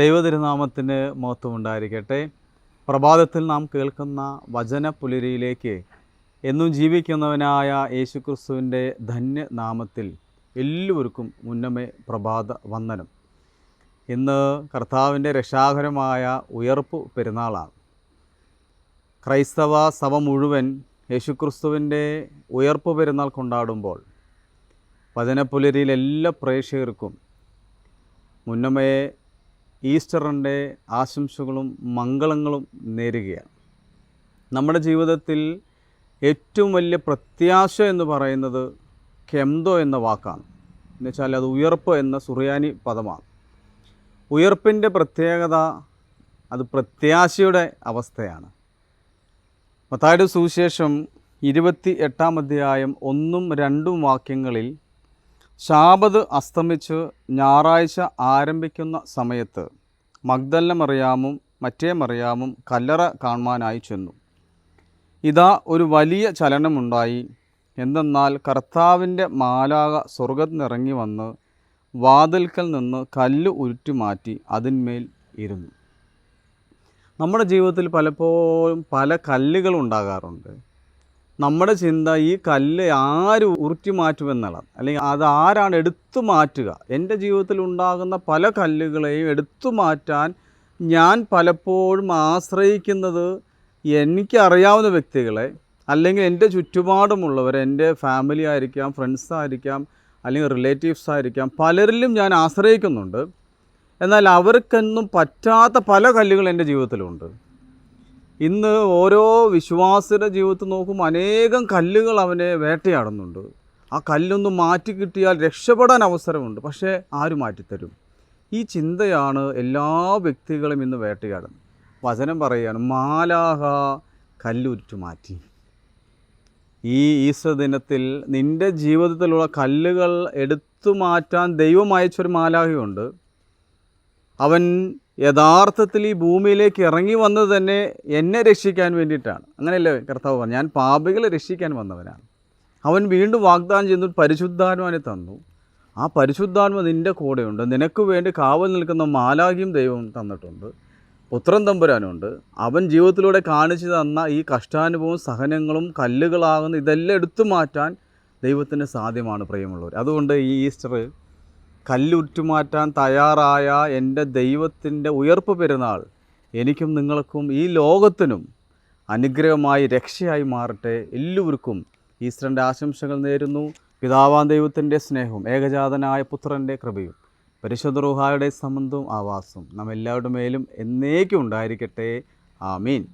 ദൈവതിരുനാമത്തിന് മഹത്വമുണ്ടായിരിക്കട്ടെ. പ്രഭാതത്തിൽ നാം കേൾക്കുന്ന വചന പുലരിയിലേക്ക് എന്നും ജീവിക്കുന്നവനായ യേശുക്രിസ്തുവിന്റെ ധന്യനാമത്തിൽ എല്ലാവർക്കും മുന്നമേ പ്രഭാത വന്ദനം. ഇന്ന് കർത്താവിന്റെ രക്ഷാകരമായ ഉയർപ്പ് പെരുന്നാളാണ്. ക്രൈസ്തവ സഭ മുഴുവൻ യേശുക്രിസ്തുവിന്റെ ഉയർപ്പ് പെരുന്നാൾ കൊണ്ടാടുമ്പോൾ വചനപ്പുലരിയിൽ എല്ലാ പ്രേക്ഷകർക്കും മുന്നമേ ഈസ്റ്ററിന്റെ ആശംസകളും മംഗളങ്ങളും നേരുകയാണ്. നമ്മുടെ ജീവിതത്തിൽ ഏറ്റവും വലിയ പ്രത്യാശ എന്ന് പറയുന്നത് കെംദോ എന്ന വാക്കാണ്. എന്നുവെച്ചാൽ അത് ഉയർപ്പ് എന്ന സുറിയാനി പദമാണ്. ഉയർപ്പിന്റെ പ്രത്യേകത അത് പ്രത്യാശയുടെ അവസ്ഥയാണ്. മത്തായുടെ സുവിശേഷം ഇരുപത്തി എട്ടാം അധ്യായം ഒന്നും രണ്ടും വാക്യങ്ങളിൽ ശാബത് അസ്തമിച്ച് ഞായറാഴ്ച ആരംഭിക്കുന്ന സമയത്ത് മഗ്ദല്ല മറിയാമും മറ്റേ മറിയാമും കല്ലറ കാണുവാനായി ചെന്നു. ഇതാ ഒരു വലിയ ചലനമുണ്ടായി. എന്തെന്നാൽ കർത്താവിന്റെ മാലാക സ്വർഗത്തിനിറങ്ങി വന്ന് വാതിൽക്കൽ നിന്ന് കല്ല് ഉരുട്ടി മാറ്റി അതിന്മേൽ ഇരുന്നു. നമ്മുടെ ജീവിതത്തിൽ പലപ്പോഴും പല കല്ലുകൾ ഉണ്ടാകാറുണ്ട്. നമ്മുടെ ചിന്ത ഈ കല്ല് ആര് ഉരുട്ടി മാറ്റുമെന്നുള്ളത്. അല്ലെങ്കിൽ അത് ആരാണ് എടുത്തു മാറ്റുക. എന്റെ ജീവിതത്തിൽ ഉണ്ടാകുന്ന പല കല്ലുകളെയും എടുത്തു മാറ്റാൻ ഞാൻ പലപ്പോഴും ആശ്രയിക്കുന്നത് എനിക്കറിയാവുന്ന വ്യക്തികളെ അല്ലെങ്കിൽ എന്റെ ചുറ്റുപാടുമുള്ളവർ എന്റെ ഫാമിലി ആയിരിക്കാം ഫ്രണ്ട്സ് ആയിരിക്കാം അല്ലെങ്കിൽ റിലേറ്റീവ്സ് ആയിരിക്കാം പലരിലും ഞാൻ ആശ്രയിക്കുന്നുണ്ട്. എന്നാൽ അവർക്കെന്നും പറ്റാത്ത പല കല്ലുകൾ എന്റെ ജീവിതത്തിലുണ്ട്. ഇന്ന് ഓരോ വിശ്വാസിയുടെ ജീവിതത്തിൽ നോക്കുമ്പോൾ അനേകം കല്ലുകൾ അവനെ വേട്ടയാടുന്നുണ്ട്. ആ കല്ലൊന്ന് മാറ്റി കിട്ടിയാൽ രക്ഷപ്പെടാൻ അവസരമുണ്ട്. പക്ഷേ ആര് മാറ്റിത്തരും? ഈ ചിന്തയാണ് എല്ലാ വ്യക്തികളും ഇന്ന് വേട്ടയാടുന്നത്. വചനം പറയുകയാണ് മാലാഹ കല്ലുരുറ്റു മാറ്റി. ഈ ഈസ്റ്റർ ദിനത്തിൽ നിന്റെ ജീവിതത്തിലുള്ള കല്ലുകൾ എടുത്തു മാറ്റാൻ ദൈവം അയച്ചൊരു മാലാഹയുണ്ട്. അവൻ യഥാർത്ഥത്തിൽ ഈ ഭൂമിയിലേക്ക് ഇറങ്ങി വന്നത് തന്നെ എന്നെ രക്ഷിക്കാൻ വേണ്ടിയിട്ടാണ്. അങ്ങനെയല്ലേ കർത്താവ് പറഞ്ഞു ഞാൻ പാപികളെ രക്ഷിക്കാൻ വന്നവനാണ്. അവൻ വീണ്ടും വാഗ്ദാനം ചെയ്തു പരിശുദ്ധാത്മാവിനെ തന്നു. ആ പരിശുദ്ധാത്മ നിന്റെ കൂടെയുണ്ട്. നിനക്ക് വേണ്ടി കാവൽ നിൽക്കുന്ന മാലാഖിയും ദൈവം തന്നിട്ടുണ്ട്. പുത്രൻ തമ്പുരാനുണ്ട്. അവൻ ജീവിതത്തിലൂടെ കാണിച്ചു തന്ന ഈ കഷ്ടാനുഭവവും സഹനങ്ങളും കല്ലുകളാകുന്ന ഇതെല്ലാം എടുത്തു മാറ്റാൻ ദൈവത്തിന് സാധ്യമാണ് പ്രിയമുള്ളവർ. അതുകൊണ്ട് ഈ ഈസ്റ്റർ കല്ലുറ്റുമാറ്റാൻ തയ്യാറായ എന്റെ ദൈവത്തിന്റെ ഉയർപ്പ് പെരുന്നാൾ എനിക്കും നിങ്ങൾക്കും ഈ ലോകത്തിനും അനുഗ്രഹമായി രക്ഷയായി മാറട്ടെ എല്ലാവർക്കും ഈസ്റ്ററിന്റെ ആശംസകൾ നേരുന്നു. പിതാവാൻ ദൈവത്തിന്റെ സ്നേഹവും ഏകജാതനായ പുത്രന്റെ കൃപയും പരിശുദ്ധ റുഹായുടെ സംബന്ധവും ആവാസവും നാം എല്ലാവരുടെ മേലും എന്നേക്കും ഉണ്ടായിരിക്കട്ടെ. ആമീൻ.